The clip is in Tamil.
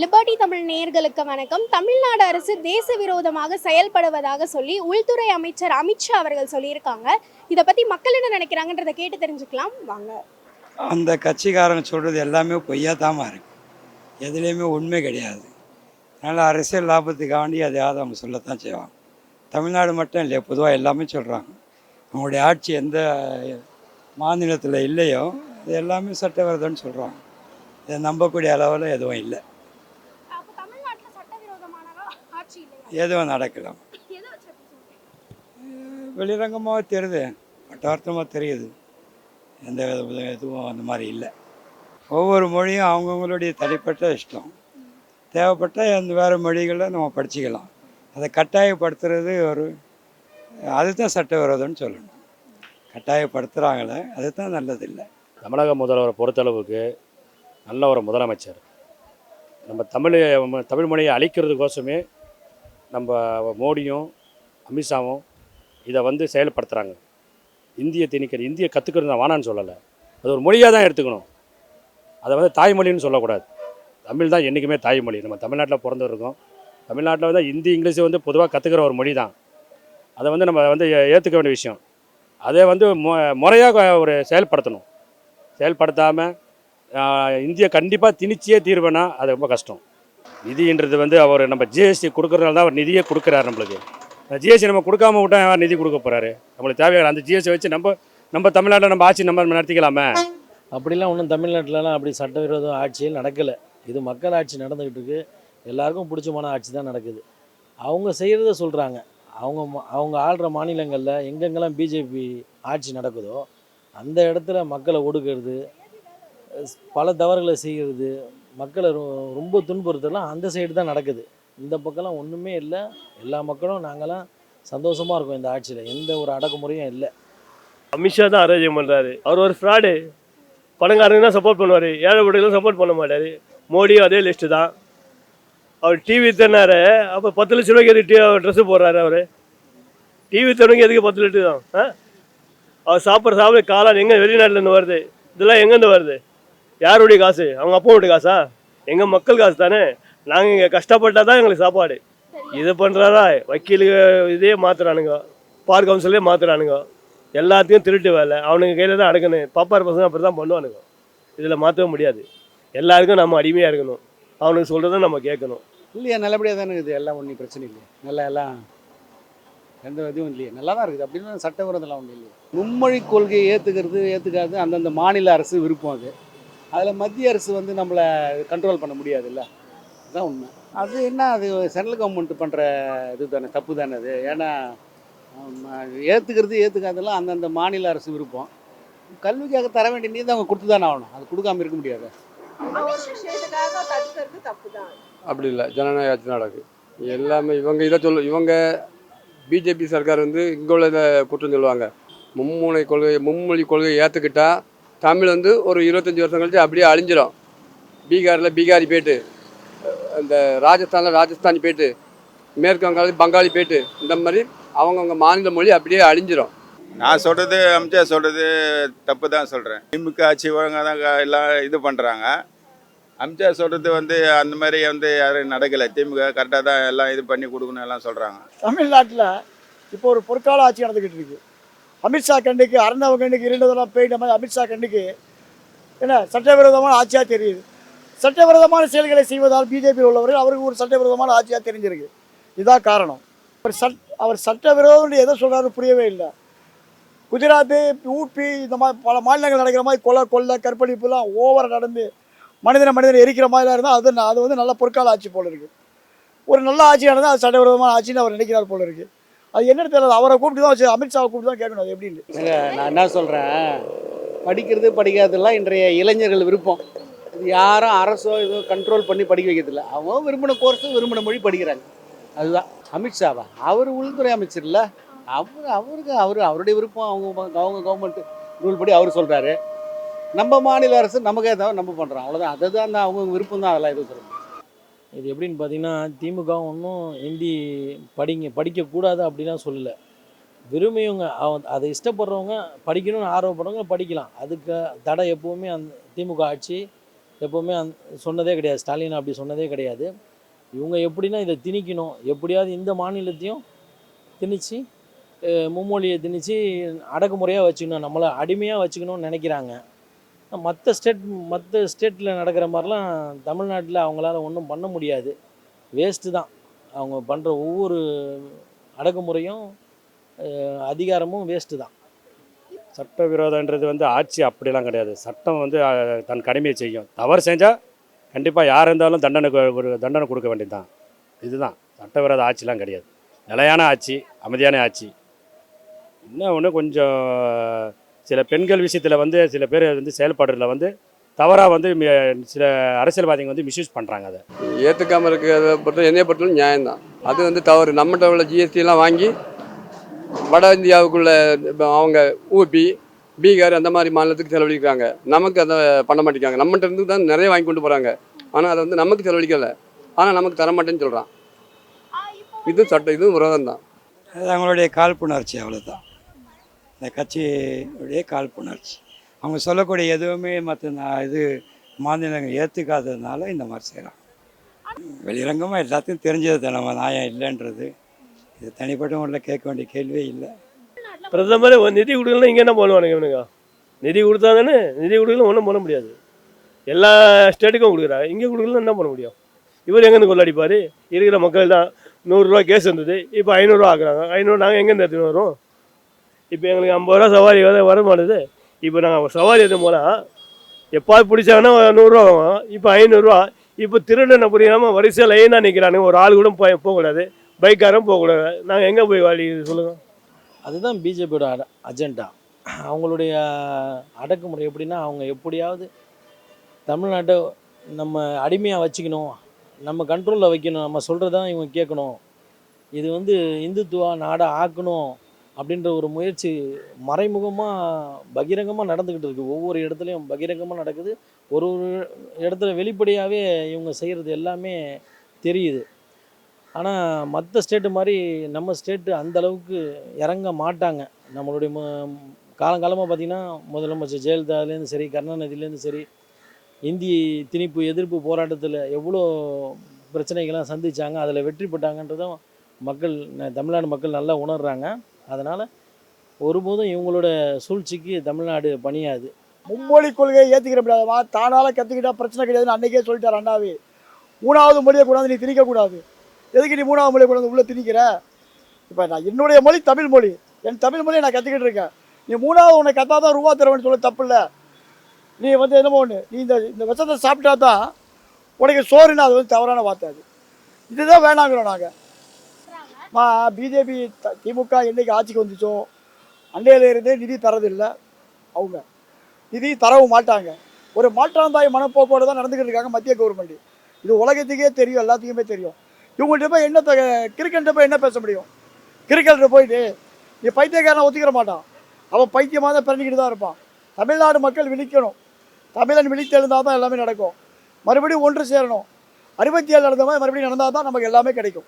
லிபர்டி தமிழ் நேயர்களுக்கு வணக்கம். தமிழ்நாடு அரசு தேச விரோதமாக செயல்படுவதாக சொல்லி உள்துறை அமைச்சர் அமித்ஷா அவர்கள் சொல்லியிருக்காங்க. இதை பற்றி மக்கள் என்ன நினைக்கிறாங்கன்றதை கேட்டு தெரிஞ்சுக்கலாம். வாங்க. அந்த கட்சிக்காரங்க சொல்கிறது எல்லாமே பொய்யா தாமா இருக்கு. எதுலேயுமே உண்மை கிடையாது. அதனால் அரசியல் லாபத்துக்காண்டி அதையாவது அவங்க சொல்லத்தான் செய்வாங்க. தமிழ்நாடு மட்டும் இல்லையா பொதுவாக எல்லாமே சொல்கிறாங்க அவங்களுடைய ஆட்சி எந்த மாநிலத்தில் இல்லையோ அது எல்லாமே சட்டவிரோதம்னு சொல்கிறாங்க இதை நம்பக்கூடிய அளவில் எதுவும் இல்லை அப்போ தமிழ்நாட்டில் சட்டவிரோதமான ஆட்சி இல்லையா எதுவும் நடக்கலாம்? வெளிரங்கமாக தெரியுது. வட்டாரத்தமாக தெரியுது. எந்த வித எதுவும் அந்த மாதிரி இல்லை. ஒவ்வொரு மொழியும் அவங்கவுங்களுடைய தனிப்பட்ட இஷ்டம். தேவைப்பட்ட அந்த வேறு மொழிகளை நம்ம படிச்சுக்கலாம். அதை கட்டாயப்படுத்துறது ஒரு அதுதான் சட்டவிரோதம்னு சொல்லணும். கட்டாயப்படுத்துகிறாங்களே அதுதான் நல்லதில்லை. தமிழக முதல்வரை பொறுத்தளவுக்கு நல்ல ஒரு முதலமைச்சர். நம்ம தமிழ் தமிழ் மொழியை அழிக்கிறதுக்கோசமே நம்ம மோடியும் அமித்ஷாவும் இதை வந்து செயல்படுத்துகிறாங்க இந்திய திணிக்கிற இந்திய கற்றுக்கிறது நான் வானான்னு சொல்லலை. அது ஒரு மொழியாக தான் எடுத்துக்கணும். அதை வந்து தாய்மொழின்னு சொல்லக்கூடாது. தமிழ் தான் என்றைக்குமே தாய்மொழி. நம்ம தமிழ்நாட்டில் பிறந்திருக்கோம் தமிழ்நாட்டில் வந்து ஹிந்தி இங்கிலீஷ் வந்து பொதுவாக கற்றுக்கிற ஒரு மொழி தான். அதை வந்து நம்ம வந்து ஏற்றுக்க வேண்டிய விஷயம். அதை வந்து மொ முறையாக ஒரு செயல்படுத்தணும். செயல்படுத்தாமல் இந்தியா கண்டிப்பாக திணிச்சியே தீர்வேனா அது ரொம்ப கஷ்டம். நிதின்றது வந்து அவர் நம்ம ஜிஎஸ்டி கொடுக்கறதுனால தான் அவர் நிதியே கொடுக்குறாரு நம்மளுக்கு. ஜிஎஸ்டி நம்ம கொடுக்காம விட்டா யார் நிதி கொடுக்க போகிறாரு நம்மளுக்கு தேவையான அந்த ஜிஎஸ்டி வச்சு நம்ம நம்ம தமிழ்நாட்டில் நம்ம ஆட்சி நம்ம நடத்திக்கலாமே? அப்படிலாம் ஒன்றும் தமிழ்நாட்டிலலாம் அப்படி சட்டவிரோத ஆட்சியில் நடக்கலை. இது மக்கள் ஆட்சி நடந்துக்கிட்டு இருக்குது எல்லாருக்கும் பிடிச்சமான ஆட்சி தான் நடக்குது. அவங்க செய்கிறத சொல்கிறாங்க அவங்க அவங்க ஆள்ற மாநிலங்களில் எங்கெங்கெல்லாம் பிஜேபி ஆட்சி நடக்குதோ அந்த இடத்துல மக்களை ஒடுக்கிறது பல தவறுகளை செய்கிறது மக்களை ரொம்ப துன்புறுத்தலாம். அந்த சைடு தான் நடக்குது. இந்த பக்கம்லாம் ஒன்றுமே இல்லை. எல்லா மக்களும் நாங்களாம் சந்தோஷமாக இருக்கோம் இந்த ஆட்சியில். எந்த ஒரு அடக்குமுறையும் இல்லை. அமித்ஷா தான் அரேஞ்ச் பண்ணுறாரு அவர் ஒரு ஃப்ராடு பணக்காரங்க தான் சப்போர்ட் பண்ணுவார். ஏழை சப்போர்ட் பண்ண மாட்டார். மோடியும் அதே லிஸ்ட்டு தான். அவர் டிவி தின்னாரு. அப்போ பத்து லட்ச ரூபாய்க்கு எதுக்கு ட்ரெஸ்ஸு போடுறாரு அவர்? டிவி தரவங்க எதுக்கு பத்து லிட்டர் தான்? ஆ? அவர் சாப்பிட்ற சாப்பிட காளான் எங்கே வெளிநாட்டிலேருந்து வருது? இதெல்லாம் எங்கேருந்து வருது? யாருடைய காசு? அவங்க அப்பாவுடைய காசா? எங்கள் மக்கள் காசு தானே? நாங்கள் இங்கே கஷ்டப்பட்டால் தான் எங்களுக்கு சாப்பாடு. இது பண்ணுறாரா வக்கீலுக்கு இதே மாற்றுறானுங்க பார் கவுன்சிலே மாற்றுறானுங்க எல்லாத்தையும் திருட்டு வேலை. அவனுங்க கையில் தான் அடக்கணும். பாப்பார் பசங்க அப்படி தான் பண்ணுவானுங்க. இதில் மாற்றவே முடியாது. எல்லாருக்கும் நம்ம அடிமையாக இருக்கணும். அவனுக்கு சொல்கிறத நம்ம கேட்கணும். இல்லையா? நல்லபடியாக தானே இருக்குது. எல்லாம் ஒன்றும் பிரச்சனை இல்லையா? நல்லா எல்லாம் எந்த இதுவும் இல்லையா? நல்லா தான் இருக்குது. அப்படின்னு சட்டவிரோதம்லாம் ஒன்றும் இல்லையா? மும்மொழி கொள்கையை ஏற்றுக்கிறது ஏற்றுக்காது அந்தந்த மாநில அரசு விருப்பம் அது. அதில் மத்திய அரசு வந்து நம்மளை கண்ட்ரோல் பண்ண முடியாதுல்ல? அதுதான் உண்மை. அது என்ன அது சென்ட்ரல் கவர்மெண்ட் பண்ணுற இது தானே தப்பு தானே அது? ஏன்னா ஏற்றுக்கிறது ஏற்றுக்காதெல்லாம் அந்தந்த மாநில அரசு விருப்பம். கல்விக்காக தர வேண்டிய நீதி அவங்க கொடுத்து தானே ஆகணும். அது கொடுக்காம இருக்க முடியாது? அப்படி இல்லை. ஜனநாயக ஆட்சி நடக்கு. எல்லாமே இவங்க இதை சொல்ல இவங்க பிஜேபி சர்க்கார் வந்து இங்கே உள்ள இதை குற்றம் சொல்லுவாங்க. மும்முனை கொள்கை மும்மொழி கொள்கையை ஏற்றுக்கிட்டா தமிழ் வந்து ஒரு இருபத்தஞ்சி வருஷம் கழிச்சு அப்படியே அழிஞ்சிரும். பீகாரில் பீகாரி போயிட்டு இந்த ராஜஸ்தானில் ராஜஸ்தானி போயிட்டு மேற்கு வங்காளத்தில் பங்காளி போயிட்டு இந்த மாதிரி அவங்கவுங்க மாநில மொழி அப்படியே அழிஞ்சிரும். நான் சொல்கிறது அமித்ஷா சொல்கிறது தப்பு தான் சொல்கிறேன் திமுக ஆட்சி ஒழுங்காக தான் எல்லாம் இது பண்ணுறாங்க அமித்ஷா சொல்கிறது வந்து அந்த மாதிரி வந்து யாரும் நடக்கலை. திமுக கரெக்டாக தான் எல்லாம் இது பண்ணி கொடுக்கணும் எல்லாம் சொல்கிறாங்க தமிழ்நாட்டில் இப்போ ஒரு பொற்கால ஆட்சி நடந்துக்கிட்டு இருக்கு. அமித்ஷா கண்ணுக்கு அறந்தவ கண்ணுக்கு இருந்ததெல்லாம் போயிட்ட மாதிரி அமித்ஷா கண்ணுக்கு என்ன? சட்டவிரோதமான ஆட்சியாக தெரியுது. சட்டவிரோதமான செயல்களை செய்வதால் பிஜேபியில் உள்ளவர்கள் அவருக்கு ஒரு சட்டவிரோதமான ஆட்சியாக தெரிஞ்சிருக்கு. இதுதான் காரணம். அவர் சட் அவர் சட்டவிரோதம் எதை சொல்கிறாரு புரியவே இல்லை. குஜராத்து ஊபி இந்த மாதிரி பல மாநிலங்கள் நடக்கிற மாதிரி கொலை கொள்ளை கற்பழிப்புலாம் ஓவராக நடந்து மனிதனை மனிதனை எரிக்கிற மாதிரிலாம் இருந்தால் அது அது வந்து நல்ல பொற்கால ஆட்சி போல இருக்குது ஒரு நல்ல ஆட்சி நடந்தால் அது சட்டவிரோதமான ஆட்சின்னு அவர் நினைக்கிறார் போல இருக்குது அது என்னன்னு தெரியல அவரை கூப்பிட்டு தான் வச்சு அமித்ஷாவை கூப்பிட்டு தான் கேட்கணும் அது எப்படின்னு நான் என்ன சொல்கிறேன் படிக்கிறது படிக்காததெல்லாம் இன்றைய இளைஞர்கள் விருப்பம். இது யாரும் அரசோ ஏதோ கண்ட்ரோல் பண்ணி படிக்க வைக்கிறதில்ல. அவங்க விரும்பின கோர்ஸு விரும்பின மொழி படிக்கிறாங்க. அதுதான். அமித்ஷாவா அவர் உள்துறை அமைச்சர் இல்லை? அவர் அவருக்கு அவர் அவருடைய விருப்பம் அவங்க அவங்க கவர்மெண்ட் ரூல் படி அவர் சொல்கிறாரு நம்ம மாநில அரசு நமக்கே தான் நம்ம பண்ணுறோம் அவ்வளோதான் அதுதான் அந்த அவங்க விருப்பம் தான் அதெல்லாம் எதுவும் சொல்ல இது எப்படின்னு பார்த்தீங்கன்னா திமுக ஒன்றும் ஹிந்தி படிங்க படிக்கக்கூடாது அப்படிலாம் சொல்லலை. விரும்பியவங்க அவன் அதை இஷ்டப்படுறவங்க படிக்கணும்னு ஆர்வப்படுறவங்க படிக்கலாம். அதுக்கு தடை எப்போவுமே அந் திமுக ஆட்சி எப்போவுமே அந் சொன்னதே கிடையாது. ஸ்டாலின் அப்படி சொன்னதே கிடையாது. இவங்க எப்படின்னா இதை திணிக்கணும். எப்படியாவது இந்த மாநிலத்தையும் திணிச்சு மும்மொழியை திணிச்சு அடக்குமுறையாக வச்சுக்கணும். நம்மளை அடிமையாக வச்சுக்கணும்னு நினைக்கிறாங்க. மற்ற ஸ்டேட் மற்ற ஸ்டேட்டில் நடக்கிற மாதிரிலாம் தமிழ்நாட்டில் அவங்களால ஒன்றும் பண்ண முடியாது. வேஸ்ட்டு தான். அவங்க பண்ணுற ஒவ்வொரு அடக்குமுறையும் அதிகாரமும் வேஸ்ட்டு தான். சட்டவிரோதன்றது வந்து ஆட்சி அப்படிலாம் கிடையாது. சட்டம் வந்து தன் கடமையை செய்யும். தவறு செஞ்சால் கண்டிப்பாக யார் இருந்தாலும் தண்டனை ஒரு தண்டனை கொடுக்க வேண்டியது தான் இதுதான். சட்டவிரோத ஆட்சிலாம் கிடையாது. நிலையான ஆட்சி அமைதியான ஆட்சி. இன்னும் ஒன்று கொஞ்சம் சில பெண்கள் விஷயத்தில் வந்து சில பேர் வந்து செயல்பாடுல வந்து தவறாக வந்து சில அரசியல்வாதிகள் வந்து மிஸ்யூஸ் பண்ணுறாங்க அதை. ஏற்றுக்காமல் இருக்கிறத பொறுத்த என்னைய பொறுத்தவரை நியாயம்தான். அது வந்து தவறு. நம்மகிட்ட உள்ள ஜிஎஸ்டி எல்லாம் வாங்கி வட இந்தியாவுக்குள்ள இப்ப அவங்க ஊபி பீகார் அந்த மாதிரி மாநிலத்துக்கு செலவழிக்கிறாங்க. நமக்கு அதை பண்ண மாட்டேங்கிறாங்க. நம்மகிட்ட இருந்து தான் நிறைய வாங்கி கொண்டு போகிறாங்க ஆனால் அதை வந்து நமக்கு செலவழிக்கலை. ஆனால் நமக்கு தர மாட்டேன்னு சொல்கிறான் இது சட்டம் இதுவும் விரோதம் தான் அது அவங்களுடைய காழ்ப்புணர்ச்சி அவ்வளோதான் இந்த கட்சியுடைய காழ்ப்புணர்ச்சி அவங்க சொல்லக்கூடிய எதுவுமே மற்ற நான் இது மாநிலங்கள் ஏற்றுக்காததுனால இந்த மாதிரி செய்கிறாங்க வெளிரங்கமாக எல்லாத்தையும் தெரிஞ்சது நம்ம நியாயம் இல்லைன்றது. இது தனிப்பட்ட முறையில் கேட்க வேண்டிய கேள்வியே இல்லை. பிரதமர் நிதி கொடுக்கலன்னா இங்கே என்ன பண்ணுவானுங்க இவனுங்க? நிதி கொடுத்தா தானே நிதி கொடுக்கல ஒன்றும் பண்ண முடியாது. எல்லா ஸ்டேட்டுக்கும் கொடுக்குறாங்க இங்கே கொடுக்கலன்னா என்ன பண்ண முடியும்? இவர் எங்கேருந்து கொள்ளடிப்பார்? இருக்கிற மக்கள் தான் நூறுரூவா கேஸ் வந்தது இப்போ ஐநூறுரூவா ஆக்குறாங்க. ஐநூறு நாங்கள் எங்கேருந்து எடுத்துன்னு வரோம்? இப்போ எங்களுக்கு ஐம்பது ரூபா சவாரி வர வர இப்போ நாங்கள் சவாரி எடுத்து போனால் எப்பாவது பிடிச்சாங்கன்னா நூறுரூவா ஆகும் இப்போ ஐநூறுரூவா. இப்போ திருடனை புரியாமல் வரிசையில் லைனாக நிற்கிறானுங்க ஒரு ஆள் கூட போய் போகக்கூடாது. பைக்காரும் போகக்கூடாது. நாங்கள் எங்கே போய் வாழி சொல்லுங்கள் அதுதான் பிஜேபியோட அட அஜெண்டா அவங்களுடைய அடக்குமுறை எப்படின்னா அவங்க எப்படியாவது தமிழ்நாட்டை நம்ம அடிமையாக வச்சுக்கணும். நம்ம கண்ட்ரோலில் வைக்கணும். நம்ம சொல்கிறதான் இவங்க கேட்கணும். இது வந்து இந்துத்துவா நாடாக ஆக்கணும். அப்படின்ற ஒரு முயற்சி மறைமுகமாக பகிரங்கமாக நடந்துக்கிட்டு இருக்குது ஒவ்வொரு இடத்துலையும் பகிரங்கமாக நடக்குது. ஒரு ஒரு இடத்துல வெளிப்படையாகவே இவங்க செய்கிறது எல்லாமே தெரியுது. ஆனால் மற்ற ஸ்டேட்டு மாதிரி நம்ம ஸ்டேட்டு அந்த அளவுக்கு இறங்க மாட்டாங்க. நம்மளுடைய மு- காலங்காலமாக பார்த்திங்கன்னா முதலமைச்சர் ஜெயலலிதாலேருந்து சரி கருணாநிதியிலேருந்து சரி இந்தி திணிப்பு எதிர்ப்பு போராட்டத்தில் எவ்வளோ பிரச்சனைகள்லாம் சந்திச்சாங்க அதில் வெற்றி பெற்றாங்கன்றதும் மக்கள் தமிழ்நாடு மக்கள் நல்லா உணர்கிறாங்க அதனால் ஒருபோதும் இவங்களோட சூழ்ச்சிக்கு தமிழ்நாடு பணியாது. மும்மொழி கொள்கையை ஏற்றுக்கிற முடியாதவா தானால் கற்றுக்கிட்டா பிரச்சனை கிடையாதுன்னு அன்றைக்கே சொல்லிட்டார் அண்ணாவே. மூணாவது மொழியை கூடாது நீ திணிக்கக்கூடாது. எதுக்கு நீ மூணாவது மொழியை கூடாது உள்ளே திணிக்கிற? இப்போ நான் என்னுடைய மொழி தமிழ் மொழி. என் தமிழ் மொழியை நான் கற்றுக்கிட்டு இருக்கேன். நீ மூணாவது உன்னை கத்தா தான் ரூபா தருவேன்னு சொல்ல தப்பு இல்லை நீ வந்து என்னமோ ஒன்று நீ இந்த இந்த விஷத்தை சாப்பிட்டா தான் உனக்கு சோறுன்னு அது வந்து தவறான வார்த்தை அது. இதுதான் வேணாங்கிறோம் நாங்கள் பிஜேபி திமுக என்றைக்கு ஆட்சிக்கு வந்துச்சோ அண்டையிலிருந்தே நிதி தரதில்லை அவங்க. நிதி தரவும் மாட்டாங்க. ஒரு மாற்றாந்தாய் மனப்போக்கோடு தான் நடந்துக்கிட்டு இருக்காங்க மத்திய கவர்மெண்ட் இது உலகத்துக்கே தெரியும் எல்லாத்துக்குமே தெரியும். இவங்கள்ட்ட போய் என்ன கிரிக்கெட்ட போய் என்ன பேச முடியும்? கிரிக்கெட்டில் போயிட்டு நீ பைத்தியக்காரனை ஒத்துக்கிற மாட்டான். அவன் பைத்தியமாக தான் பிறந்துக்கிட்டு தான் இருப்பான். தமிழ்நாடு மக்கள் விழிக்கணும். தமிழன் விழித்தெழுந்தால் தான் எல்லாமே நடக்கும். மறுபடியும் ஒன்று சேரணும். அறுபத்தி ஏழு நடந்த மாதிரி மறுபடியும் நடந்தால் தான் நமக்கு எல்லாமே கிடைக்கும்.